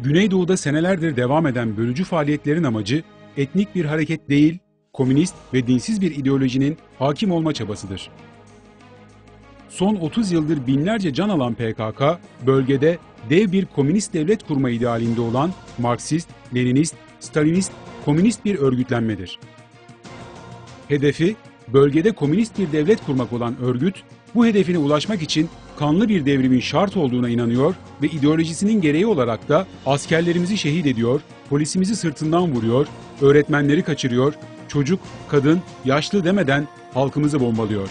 Güneydoğu'da senelerdir devam eden bölücü faaliyetlerin amacı etnik bir hareket değil, komünist ve dinsiz bir ideolojinin hakim olma çabasıdır. Son 30 yıldır binlerce can alan PKK, bölgede dev bir komünist devlet kurma idealinde olan Marksist, Leninist, Stalinist, komünist bir örgütlenmedir. Hedefi, bölgede komünist bir devlet kurmak olan örgüt, bu hedefine ulaşmak için kanlı bir devrimin şart olduğuna inanıyor ve ideolojisinin gereği olarak da askerlerimizi şehit ediyor, polisimizi sırtından vuruyor, öğretmenleri kaçırıyor, çocuk, kadın, yaşlı demeden halkımızı bombalıyor.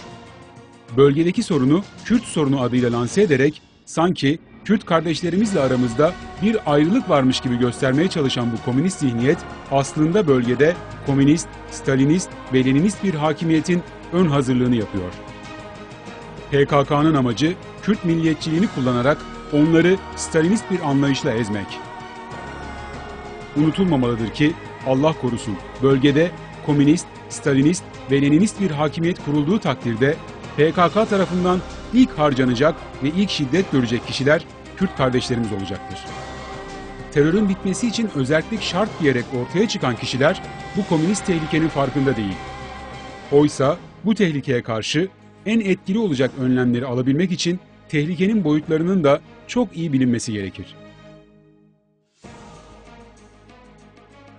Bölgedeki sorunu Kürt sorunu adıyla lanse ederek sanki Kürt kardeşlerimizle aramızda bir ayrılık varmış gibi göstermeye çalışan bu komünist zihniyet aslında bölgede komünist, stalinist ve leninist bir hakimiyetin ön hazırlığını yapıyor. PKK'nın amacı Kürt milliyetçiliğini kullanarak onları Stalinist bir anlayışla ezmek. Unutulmamalıdır ki Allah korusun bölgede komünist, Stalinist ve Leninist bir hakimiyet kurulduğu takdirde PKK tarafından ilk harcanacak ve ilk şiddet görecek kişiler Kürt kardeşlerimiz olacaktır. Terörün bitmesi için özellik şart diyerek ortaya çıkan kişiler bu komünist tehlikenin farkında değil. Oysa bu tehlikeye karşı en etkili olacak önlemleri alabilmek için tehlikenin boyutlarının da çok iyi bilinmesi gerekir.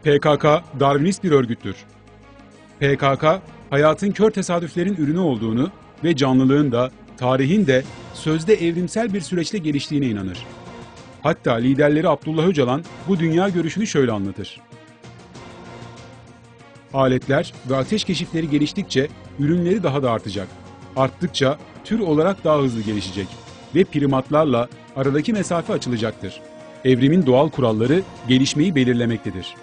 PKK Darwinist bir örgüttür. PKK hayatın kör tesadüflerin ürünü olduğunu ve canlılığın da tarihin de sözde evrimsel bir süreçte geliştiğine inanır. Hatta liderleri Abdullah Öcalan bu dünya görüşünü şöyle anlatır. Aletler ve ateş keşifleri geliştikçe ürünleri daha da artacak. Arttıkça tür olarak daha hızlı gelişecek ve primatlarla aradaki mesafe açılacaktır. Evrimin doğal kuralları gelişmeyi belirlemektedir.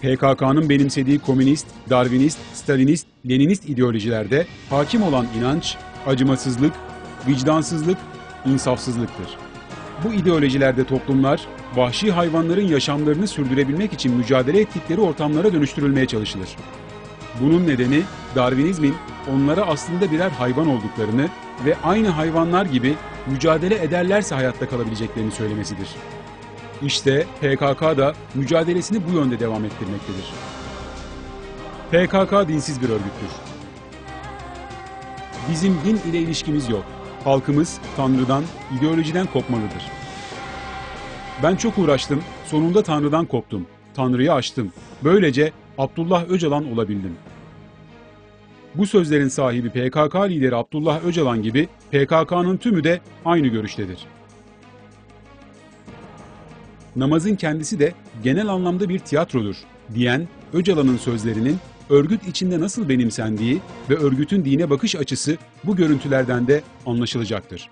PKK'nın benimsediği komünist, Darwinist, Stalinist, Leninist ideolojilerde hakim olan inanç, acımasızlık, vicdansızlık, insafsızlıktır. Bu ideolojilerde toplumlar, vahşi hayvanların yaşamlarını sürdürebilmek için mücadele ettikleri ortamlara dönüştürülmeye çalışılır. Bunun nedeni Darwinizmin onlara aslında birer hayvan olduklarını ve aynı hayvanlar gibi mücadele ederlerse hayatta kalabileceklerini söylemesidir. İşte PKK da mücadelesini bu yönde devam ettirmektedir. PKK dinsiz bir örgüttür. Bizim din ile ilişkimiz yok. Halkımız Tanrı'dan, ideolojiden kopmalıdır. Ben çok uğraştım, sonunda Tanrı'dan koptum. Tanrı'yı aştım. Böylece Abdullah Öcalan olabildim. Bu sözlerin sahibi PKK lideri Abdullah Öcalan gibi PKK'nın tümü de aynı görüştedir. Namazın kendisi de genel anlamda bir tiyatrodur diyen Öcalan'ın sözlerinin örgüt içinde nasıl benimsendiği ve örgütün dine bakış açısı bu görüntülerden de anlaşılacaktır.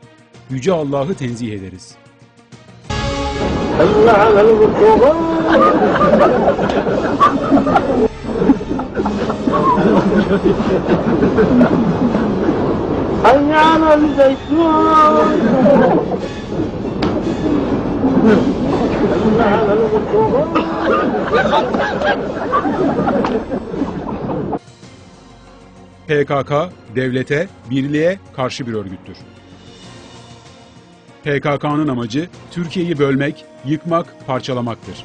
Yüce Allah'ı tenzih ederiz. حي Ayağına zeytun. PKK, devlete, birliğe karşı bir örgüttür. PKK'nın amacı Türkiye'yi bölmek, yıkmak, parçalamaktır.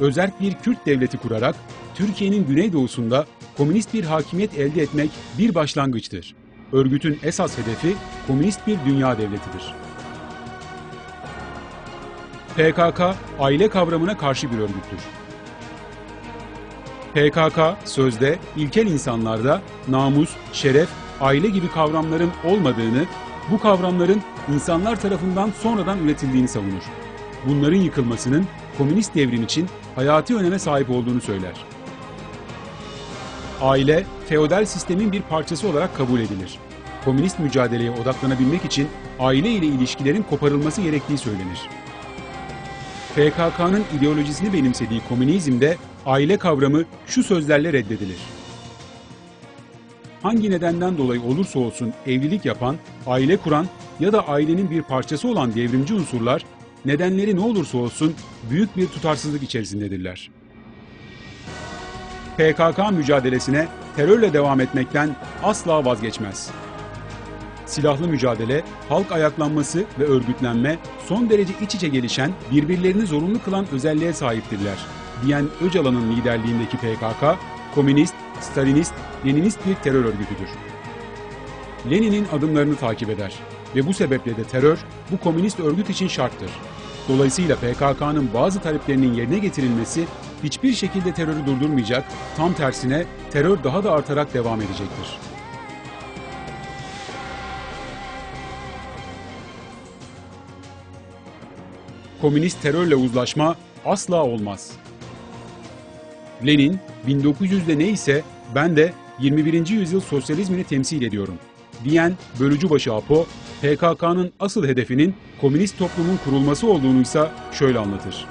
Özerk bir Kürt devleti kurarak Türkiye'nin güneydoğusunda komünist bir hakimiyet elde etmek bir başlangıçtır. Örgütün esas hedefi komünist bir dünya devletidir. PKK, aile kavramına karşı bir örgüttür. PKK sözde ilkel insanlarda namus, şeref, aile gibi kavramların olmadığını, bu kavramların insanlar tarafından sonradan üretildiğini savunur. Bunların yıkılmasının komünist devrim için hayati öneme sahip olduğunu söyler. Aile, feodal sistemin bir parçası olarak kabul edilir. Komünist mücadeleye odaklanabilmek için aile ile ilişkilerin koparılması gerektiği söylenir. PKK'nın ideolojisini benimsediği komünizmde aile kavramı şu sözlerle reddedilir. Hangi nedenden dolayı olursa olsun evlilik yapan, aile kuran ya da ailenin bir parçası olan devrimci unsurlar, nedenleri ne olursa olsun büyük bir tutarsızlık içerisindedirler. PKK mücadelesine terörle devam etmekten asla vazgeçmez. silahlı mücadele, halk ayaklanması ve örgütlenme son derece iç içe gelişen, birbirlerini zorunlu kılan özelliğe sahiptirler diyen Öcalan'ın liderliğindeki PKK, komünist, stalinist, leninist bir terör örgütüdür. Lenin'in adımlarını takip eder ve bu sebeple de terör bu komünist örgüt için şarttır. Dolayısıyla PKK'nın bazı taleplerinin yerine getirilmesi hiçbir şekilde terörü durdurmayacak, tam tersine terör daha da artarak devam edecektir. Komünist terörle uzlaşma asla olmaz. Lenin 1900'de neyse ben de 21. yüzyıl sosyalizmini temsil ediyorum diyen bölücübaşı Apo, PKK'nın asıl hedefinin komünist toplumun kurulması olduğunu ise şöyle anlatır.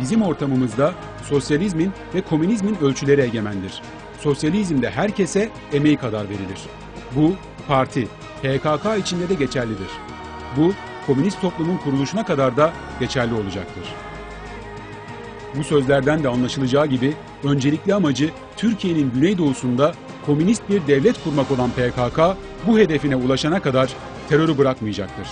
Bizim ortamımızda sosyalizmin ve komünizmin ölçüleri egemendir. Sosyalizmde herkese emeği kadar verilir. Bu parti, PKK içinde de geçerlidir. Bu komünist toplumun kuruluşuna kadar da geçerli olacaktır. Bu sözlerden de anlaşılacağı gibi öncelikli amacı Türkiye'nin güneydoğusunda komünist bir devlet kurmak olan PKK bu hedefine ulaşana kadar terörü bırakmayacaktır.